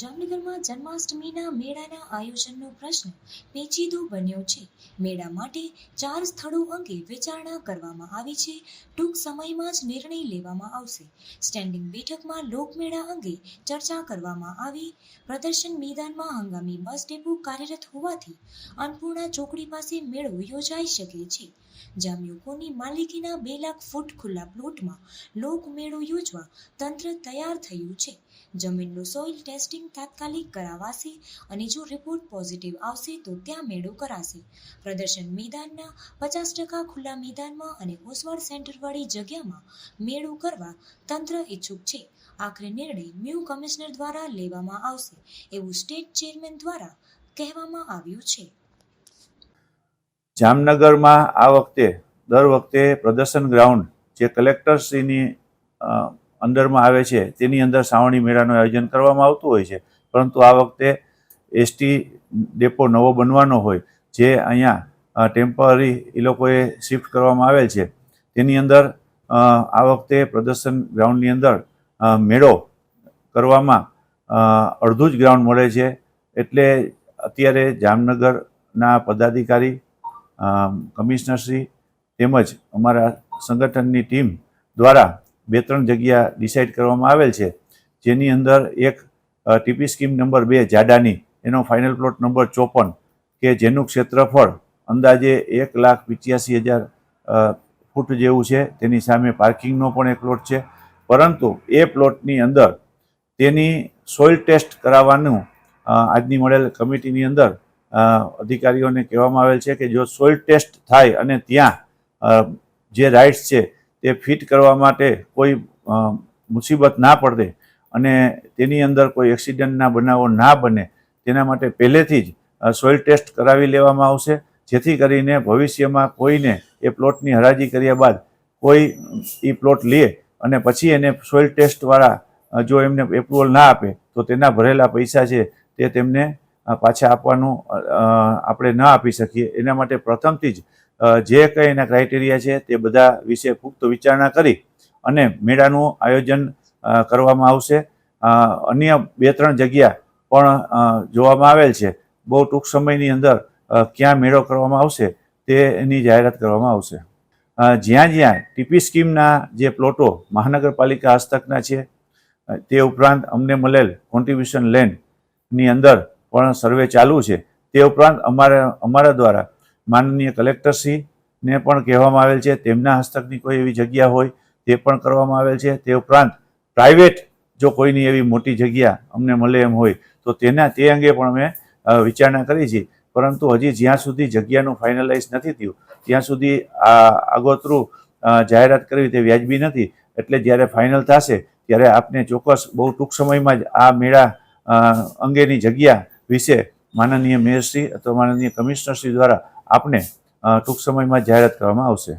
જામનગરમાં જન્માષ્ટમીના મેળાના આયોજનનો પ્રશ્ન પેચીદો બન્યો છે. મેળા માટે ચાર સ્થળો અંગે વિચારણા કરવામાં આવી છે. ટૂંક સમયમાં જ નિર્ણય લેવામાં આવશે. સ્ટેન્ડિંગ બેઠકમાં લોકમેળા અંગે ચર્ચા કરવામાં આવી. પ્રદર્શન મેદાનમાં હંગામી બસ ડેપો કાર્યરત હોવાથી અન્નપૂર્ણા ચોકડી પાસે મેળો યોજાઈ શકે છે. જામયુકોની માલિકીના બે લાખ ફૂટ ખુલ્લા પ્લોટમાં લોકમેળો યોજવા તંત્ર તૈયાર થયું છે. જમીનનું સોઇલ ટેસ્ટિંગ તાત્કાલિક કરાવાશે અને જો રિપોર્ટ પોઝિટિવ આવશે તો ત્યાં મેળો કરાશે. પ્રદર્શન મેદાનના પચાસ ટકા ખુલ્લા મેદાનમાં અને ઓસવાડ સેન્ટરવાળી જગ્યામાં મેળો કરવા તંત્ર ઈચ્છુક છે. આખરે નિર્ણય મ્યુ કમિશનર દ્વારા લેવામાં આવશે એવું સ્ટેટ ચેરમેન દ્વારા કહેવામાં આવ્યું છે. જામનગરમાં આ વખતે, દર વખતે પ્રદર્શન ગ્રાઉન્ડ જે કલેક્ટરશ્રીની અંદરમાં આવે છે, તેની અંદર શ્રાવણી મેળાનું આયોજન કરવામાં આવતું હોય છે. પરંતુ આ વખતે એસટી ડેપો નવો બનવાનો હોય, જે અહીંયા ટેમ્પરરી એ લોકોએ શિફ્ટ કરવામાં આવેલ છે. તેની અંદર આ વખતે પ્રદર્શન ગ્રાઉન્ડની અંદર મેળો કરવામાં અડધું જ ગ્રાઉન્ડ મળે છે. એટલે અત્યારે જામનગરના પદાધિકારી કમિશનરશ્રી તેમજ અમારા સંગઠનની ટીમ દ્વારા બે ત્રણ જગ્યા ડિસાઇડ કરવામાં આવેલ છે. જેની અંદર એક ટીપી સ્કીમ નંબર બે, જાડાની, એનો ફાઇનલ પ્લોટ નંબર ચોપન, કે જેનું ક્ષેત્રફળ અંદાજે એક લાખ પિચ્યાસી હજાર ફૂટ જેવું છે. તેની સામે પાર્કિંગનો પણ એક પ્લોટ છે. પરંતુ એ પ્લોટની અંદર તેની સોઇલ ટેસ્ટ કરાવવાનું આજની મળેલ કમિટીની અંદર અધિકારીઓને કહેવામાં આવેલ છે કે જો સોઇલ ટેસ્ટ થાય અને ત્યાં જે રાઇટ્સ છે તે ફિટ કરવા માટે કોઈ મુસીબત ના પડે અને તેની અંદર કોઈ એક્સિડન્ટના બનાવો ના બને, તેના માટે પહેલેથી જ સોઇલ ટેસ્ટ કરાવી લેવામાં આવશે. જેથી કરીને ભવિષ્યમાં કોઈને એ પ્લોટની હરાજી કર્યા બાદ કોઈ એ પ્લોટ લે અને પછી એને સોઇલ ટેસ્ટવાળા જો એમને એપ્રુવલ ના આપે, તો તેના ભરેલા પૈસા છે તે તેમને પાછા આપવાનું આપણે ન આપી શકીએ. એના માટે પ્રથમથી જ જે કંઈ એના ક્રાઇટેરિયા છે તે બધા વિશે પુખ્ત વિચારણા કરી અને મેળાનું આયોજન કરવામાં આવશે. અન્ય બે ત્રણ જગ્યા પણ જોવામાં આવેલ છે. બહુ ટૂંક સમયની અંદર ક્યાં મેળો કરવામાં આવશે તે એની જાહેરાત કરવામાં આવશે. જ્યાં જ્યાં ટીપી સ્કીમના જે પ્લોટો મહાનગરપાલિકા હસ્તકના છે તે ઉપરાંત અમને મળેલ કોન્ટ્રીબ્યુશન લેન્ડની અંદર પણ સર્વે ચાલુ છે. તે ઉપરાંત અમારા અમારા દ્વારા માનનીય કલેક્ટરશ્રીને પણ કહેવામાં આવેલ છે, તેમના હસ્તકની કોઈ એવી જગ્યા હોય તે પણ કરવામાં આવેલ છે. તે ઉપરાંત પ્રાઇવેટ જો કોઈની એવી મોટી જગ્યા અમને મળે એમ હોય તો તેના તે અંગે પણ અમે વિચારણા કરી છે. પરંતુ હજી જ્યાં સુધી જગ્યાનું ફાઇનલાઇઝ નથી થયું, ત્યાં સુધી આ આગોતરું જાહેરાત કરવી તે વ્યાજબી નથી. એટલે જ્યારે ફાઇનલ થશે, ત્યારે આપને ચોક્કસ બહુ ટૂંક સમયમાં જ આ મેળા અંગેની જગ્યા વિશે માનનીય મેયરશ્રી અથવા માનનીય કમિશનરશ્રી દ્વારા આપને ટૂંક સમયમાં જાહેરાત કરવામાં આવશે.